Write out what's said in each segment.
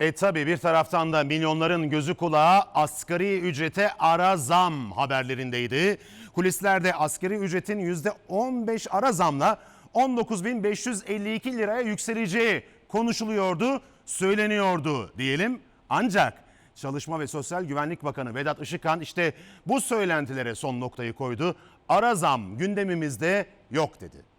E tabi bir taraftan da milyonların gözü kulağı asgari ücrete ara zam haberlerindeydi. Kulislerde asgari ücretin %15 ara zamla 19.552 liraya yükseleceği konuşuluyordu, söyleniyordu diyelim. Ancak Çalışma ve Sosyal Güvenlik Bakanı Vedat Işıkhan işte bu söylentilere son noktayı koydu. Ara zam gündemimizde yok dedi.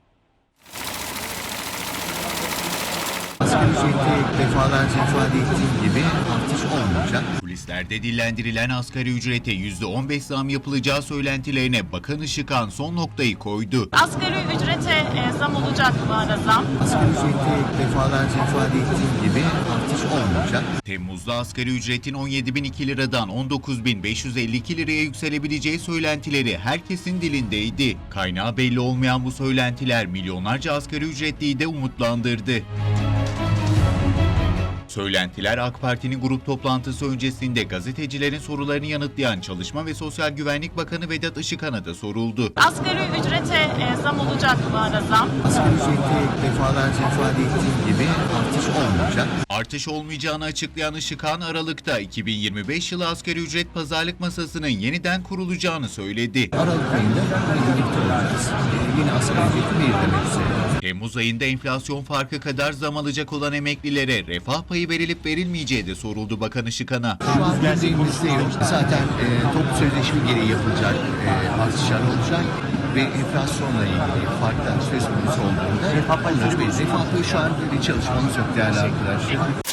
Ücrette defalarca ifade ettiğim gibi artış olmayacak. Kulislerde dillendirilen asgari ücrete %15 zam yapılacağı söylentilerine Bakan Işıkhan son noktayı koydu. Asgari ücrete e, zam olacak mı ara zam? Asgari ücrette defalarca ifade ettiğim gibi artış olmayacak. Temmuz'da asgari ücretin 17.002 liradan 19.552 liraya yükselebileceği söylentileri herkesin dilindeydi. Kaynağı belli olmayan bu söylentiler milyonlarca asgari ücretliyi de umutlandırdı. Söylentiler AK Parti'nin grup toplantısı öncesinde gazetecilerin sorularını yanıtlayan Çalışma ve Sosyal Güvenlik Bakanı Vedat Işıkhan'a da soruldu. Asgari ücrete e, zam olacak mı ara zam? Asgari ücrette defalarca ifade ettiğim gibi artış olmayacak. Artış olmayacağını açıklayan Işıkhan Aralık'ta 2025 yılı asgari ücret pazarlık masasının yeniden kurulacağını söyledi. Aralık ayında. Ee, Yine asgari ücreti belirlemek üzere. Temmuz ayında enflasyon farkı kadar zam alacak olan emeklilere refah payı verilip verilmeyeceği de soruldu Bakan Işıkhan'a. Şu an gündemimizde yok. Zaten e, toplu sözleşme gereği yapılacak e, artışlar olacak ve enflasyonla ilgili farklar söz konusu olduğunda onları belirleyip şu an böyle çalışmamız yok değerli arkadaşlar.